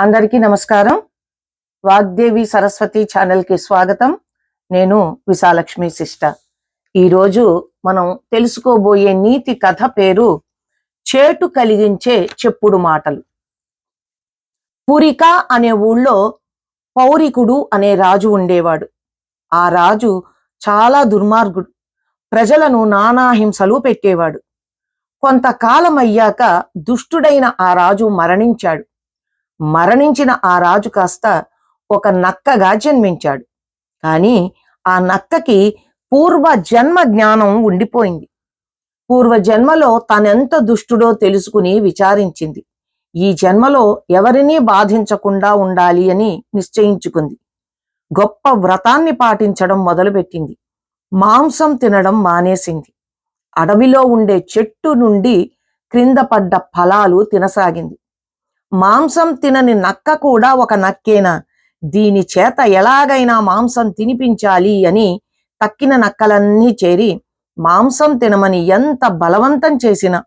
అందరికీ నమస్కారం. వాగ్దేవి సరస్వతి ఛానల్కి స్వాగతం. నేను విశాలక్ష్మి శిష్ట ఈరోజు మనం తెలుసుకోబోయే నీతి కథ పేరు చేటు కలిగించే చెప్పుడు మాటలు. పురిక అనే ఊళ్ళో పౌరికుడు అనే రాజు ఉండేవాడు. ఆ రాజు చాలా దుర్మార్గుడు. ప్రజలను నానా హింసలు పెట్టేవాడు. కొంతకాలం అయ్యాక దుష్టుడైన ఆ రాజు మరణించాడు. మరణించిన ఆ రాజు కాస్త ఒక నక్కగా జన్మించాడు. కానీ ఆ నక్కకి పూర్వ జన్మ జ్ఞానం ఉండిపోయింది. పూర్వ జన్మలో తనెంత దుష్టుడో తెలుసుకుని విచారించింది. ఈ జన్మలో ఎవరినీ బాధించకుండా ఉండాలి అని నిశ్చయించుకుంది. గొప్ప వ్రతాన్ని పాటించడం మొదలుపెట్టింది. మాంసం తినడం మానేసింది. అడవిలో ఉండే చెట్టు నుండి క్రింద పడ్డ ఫలాలు తినసాగింది. మాంసం తినని నక్క కూడా ఒక నక్కేనా? దీని చేత ఎలాగైనా మాంసం తినిపించాలి అని తక్కిన నక్కలన్నీ చేరి మాంసం తినమని ఎంత బలవంతం చేసినా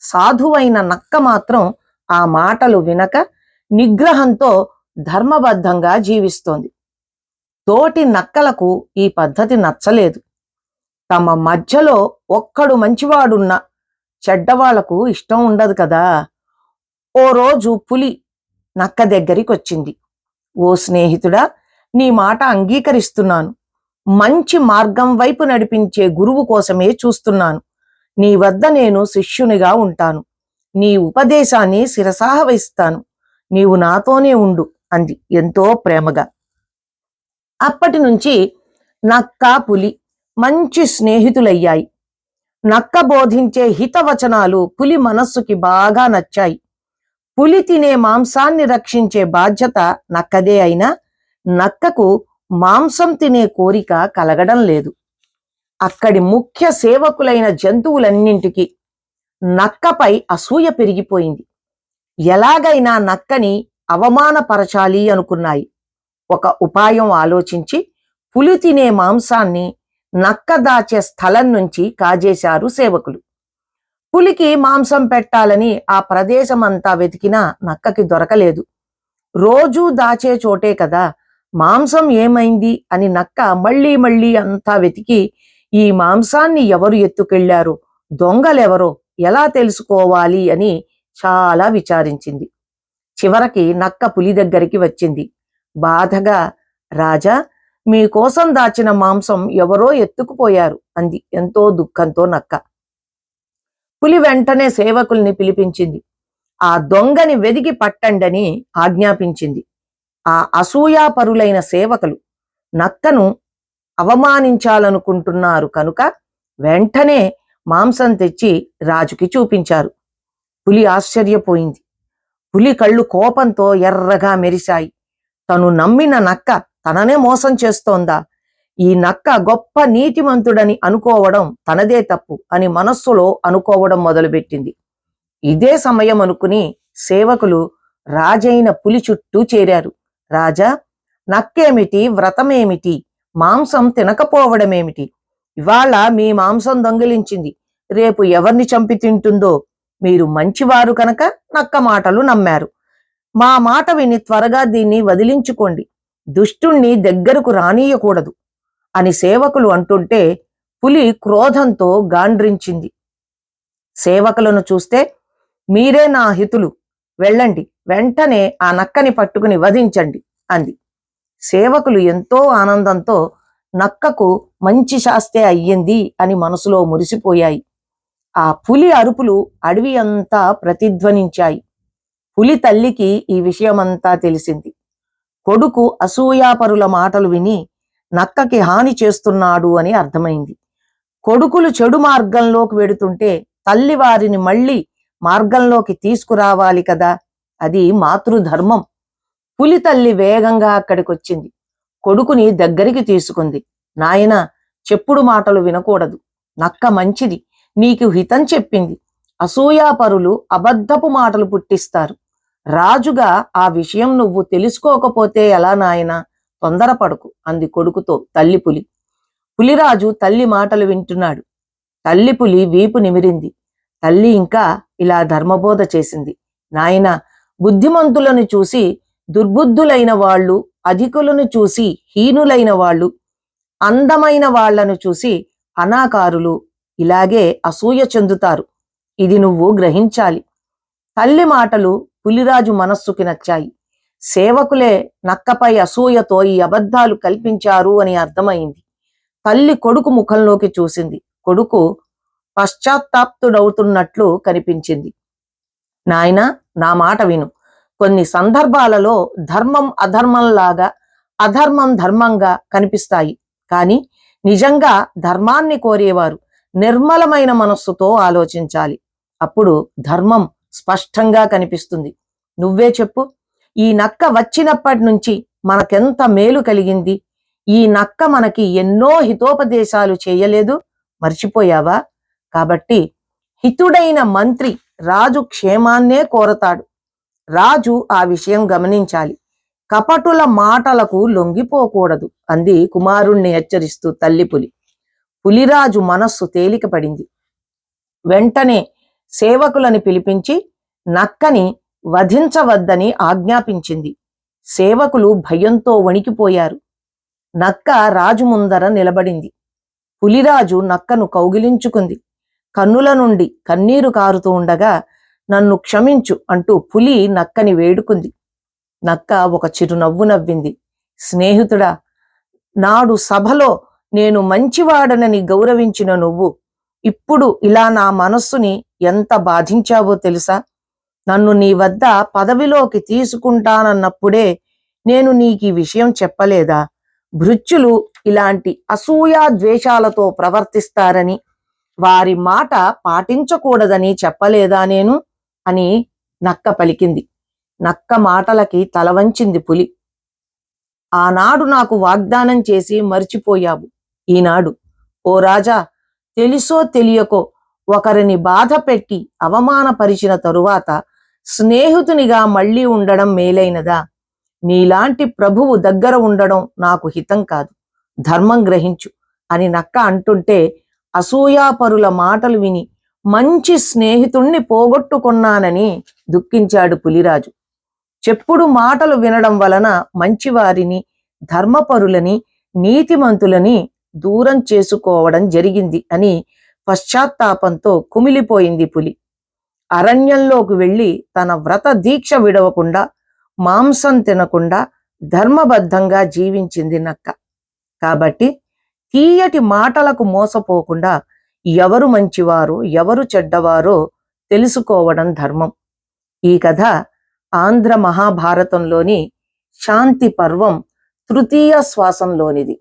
సాధువైన నక్క మాత్రం ఆ మాటలు వినక నిగ్రహంతో ధర్మబద్ధంగా జీవిస్తోంది. తోటి నక్కలకు ఈ పద్ధతి నచ్చలేదు. తమ మధ్యలో ఒక్కడు మంచివాడున్న చెడ్డవాళ్ళకు ఇష్టం ఉండదు కదా? ఓ రోజు పులి నక్క దగ్గరికి వచ్చింది ఓ స్నేహితుడా నీ మాట అంగీకరిస్తున్నాను. మంచి మార్గం వైపు నడిపించే గురువు కోసమే చూస్తున్నాను. నీ వద్ద నేను శిష్యునిగా ఉంటాను. నీ ఉపదేశాన్ని శిరసాహ వహిస్తాను. నీవు నాతోనే ఉండు అంది ఎంతో ప్రేమగా. అప్పటి నుంచి నక్క పులి మంచి స్నేహితులయ్యాయి. నక్క బోధించే హితవచనాలు పులి మనస్సుకి బాగా నచ్చాయి. పులి తినే మాంసాన్ని రక్షించే బాధ్యత నక్కదే అయినా నక్కకు మాంసం తినే కోరిక కలగడం లేదు. అక్కడి ముఖ్య సేవకులైన జంతువులన్నింటికి నక్కపై అసూయ పెరిగిపోయింది. ఎలాగైనా నక్కని అవమానపరచాలి అనుకున్నాయి. ఒక ఉపాయం ఆలోచించి పులి తినే మాంసాన్ని నక్క దాచే స్థలం నుంచి కాజేశారు సేవకులు. పులికి మాంసం పెట్టాలని ఆ ప్రదేశమంతా వెతికినా నక్కకి దొరకలేదు. రోజూ దాచే చోటే కదా మాంసం ఏమైంది అని నక్క మళ్ళీ మళ్ళీ అంతా వెతికి ఈ మాంసాన్ని ఎవరు ఎత్తుకెళ్ళారు దొంగలెవరో ఎలా తెలుసుకోవాలి అని చాలా విచారించింది. చివరికి నక్క పులి దగ్గరికి వచ్చింది. బాధగా రాజా మీకోసం దాచిన మాంసం ఎవరో ఎత్తుకుపోయారు అంది. ఎంతో దుఃఖంతో నక్క. పులి వెంటనే సేవకుల్ని పిలిపించింది. ఆ దొంగని వెదికి పట్టండని ఆజ్ఞాపించింది. ఆ అసూయాపరులైన సేవకులు నక్కను అవమానించాలనుకుంటున్నారు కనుక వెంటనే మాంసం తెచ్చి రాజుకి చూపించారు. పులి ఆశ్చర్యపోయింది. పులి కళ్ళు కోపంతో ఎర్రగా మెరిశాయి. తను నమ్మిన నక్క తననే మోసం చేస్తోందా? ఈ నక్క గొప్ప నీతిమంతుడని అనుకోవడం తనదే తప్పు అని మనస్సులో అనుకోవడం మొదలుపెట్టింది. ఇదే సమయం అనుకుని సేవకులు రాజైన పులి చుట్టూ చేరారు. రాజా నక్కేమిటి? వ్రతమేమిటి? మాంసం తినకపోవడమేమిటి? ఇవాళ మీ మాంసం దొంగిలించింది. రేపు ఎవరిని చంపి తింటుందో మీరు మంచివారు కనుక నక్క మాటలు నమ్మారు. మా మాట విని త్వరగా దీన్ని వదిలించుకోండి. దుష్టుణ్ణి దగ్గరకు రానీయకూడదు. అని సేవకులు అంటుంటే పులి క్రోధంతో గాండ్రించింది. సేవకులను చూస్తే మీరే నా హితులు వెళ్ళండి వెంటనే ఆ నక్కని పట్టుకుని వధించండి అంది. సేవకులు ఎంతో ఆనందంతో నక్కకు మంచి శాస్తే అయ్యింది అని మనసులో మురిసిపోయాయి. ఆ పులి అరుపులు అడవి అంతా ప్రతిధ్వనించాయి. పులి తల్లికి ఈ విషయమంతా తెలిసింది. కొడుకు అసూయాపరుల మాటలు విని నక్కకి హాని చేస్తున్నాడు అని అర్థమైంది. కొడుకులు చెడు మార్గంలోకి వెడుతుంటే తల్లి వారిని మళ్ళీ మార్గంలోకి తీసుకురావాలి కదా? అది మాతృధర్మం. పులి తల్లి వేగంగా అక్కడికొచ్చింది. కొడుకుని దగ్గరికి తీసుకుంది. నాయన చెప్పుడు మాటలు వినకూడదు. నక్క మంచిది. నీకు హితం చెప్పింది. అసూయాపరులు అబద్ధపు మాటలు పుట్టిస్తారు. రాజుగా ఆ విషయం నువ్వు తెలుసుకోకపోతే ఎలా నాయనా? తొందరపడకు అంది కొడుకుతో తల్లి పులి. పులిరాజు తల్లి మాటలు వింటున్నాడు. తల్లి పులి వీపు నిమిరింది. తల్లి ఇంకా ఇలా ధర్మబోధ చేసింది. నాయన బుద్ధిమంతులను చూసి దుర్బుద్ధులైన వాళ్ళు అధికులను చూసి హీనులైన వాళ్ళు అందమైన వాళ్ళను చూసి అనాకారులు ఇలాగే అసూయ చెందుతారు. ఇది నువ్వు గ్రహించాలి. తల్లి మాటలు పులిరాజు మనస్సుకి నచ్చాయి. సేవకులే నక్కపై అసూయతో ఈ అబద్ధాలు కల్పించారు అని అర్థమైంది. తల్లి కొడుకు ముఖంలోకి చూసింది. కొడుకు పశ్చాత్తాప్తుడవుతున్నట్లు కనిపించింది. నాయన నా మాట విను. కొన్ని సందర్భాలలో ధర్మం అధర్మంలాగా అధర్మం ధర్మంగా కనిపిస్తాయి. కానీ నిజంగా ధర్మాన్ని కోరేవారు నిర్మలమైన మనస్సుతో ఆలోచించాలి. అప్పుడు ధర్మం స్పష్టంగా కనిపిస్తుంది. నువ్వే చెప్పు. ఈ నక్క వచ్చినప్పటి నుంచి మనకెంత మేలు కలిగింది? ఈ నక్క మనకి ఎన్నో హితోపదేశాలు చేయలేదు. మర్చిపోయావా? కాబట్టి హితుడైన మంత్రి రాజు క్షేమాన్నే కోరతాడు. రాజు ఆ విషయం గమనించాలి. కపటుల మాటలకు లొంగిపోకూడదు అంది కుమారుణ్ణి హెచ్చరిస్తూ తల్లి పులి. పులిరాజు మనస్సు తేలికపడింది. వెంటనే సేవకులని పిలిపించి నక్కని వధించవద్దని ఆజ్ఞాపించింది. సేవకులు భయంతో వణికిపోయారు. నక్క రాజు ముందర నిలబడింది. పులిరాజు నక్కను కౌగిలించుకుంది. కన్నుల నుండి కన్నీరు కారుతూ ఉండగా నన్ను క్షమించు అంటూ పులి నక్కని వేడుకుంది. నక్క ఒక చిరునవ్వు నవ్వింది. స్నేహితుడా నాడు సభలో నేను మంచివాడనని గౌరవించిన నువ్వు ఇప్పుడు ఇలా నా మనస్సుని ఎంత బాధించావో తెలుసా? నన్ను నీ వద్ద పదవిలోకి తీసుకుంటానన్నప్పుడే నేను నీకు ఈ విషయం చెప్పలేదా? భృత్యులు ఇలాంటి అసూయా ద్వేషాలతో ప్రవర్తిస్తారని వారి మాట పాటించకూడదని చెప్పలేదా నేను? అని నక్క పలికింది. నక్క మాటలకి తలవంచింది పులి. ఆనాడు నాకు వాగ్దానం చేసి మర్చిపోయావు. ఈనాడు. ఓ రాజా తెలుసో తెలియకో ఒకరిని బాధ పెట్టి అవమానపరిచిన తరువాత స్నేహితునిగా మళ్ళీ ఉండడం మేలైనదా? నీలాంటి ప్రభువు దగ్గర ఉండడం నాకు హితం కాదు. ధర్మం గ్రహించు అని నక్క అంటుంటే అసూయాపరుల మాటలు విని మంచి స్నేహితుణ్ణి పోగొట్టుకున్నానని దుఃఖించాడు పులిరాజు. చెప్పుడు మాటలు వినడం వలన మంచివారిని ధర్మపరులని నీతిమంతులని దూరం చేసుకోవడం జరిగింది అని పశ్చాత్తాపంతో కుమిలిపోయింది పులి. అరణ్యంలోకి వెళ్ళి తన వ్రత దీక్ష విడవకుండా మాంసం తినకుండా ధర్మబద్ధంగా జీవించింది నక్క. కాబట్టి తీయటి మాటలకు మోసపోకుండా ఎవరు మంచివారు ఎవరు చెడ్డవారో తెలుసుకోవడం ధర్మం. ఈ కథ ఆంధ్ర మహాభారతంలోని శాంతి పర్వం తృతీయ శ్వాసంలోనిది.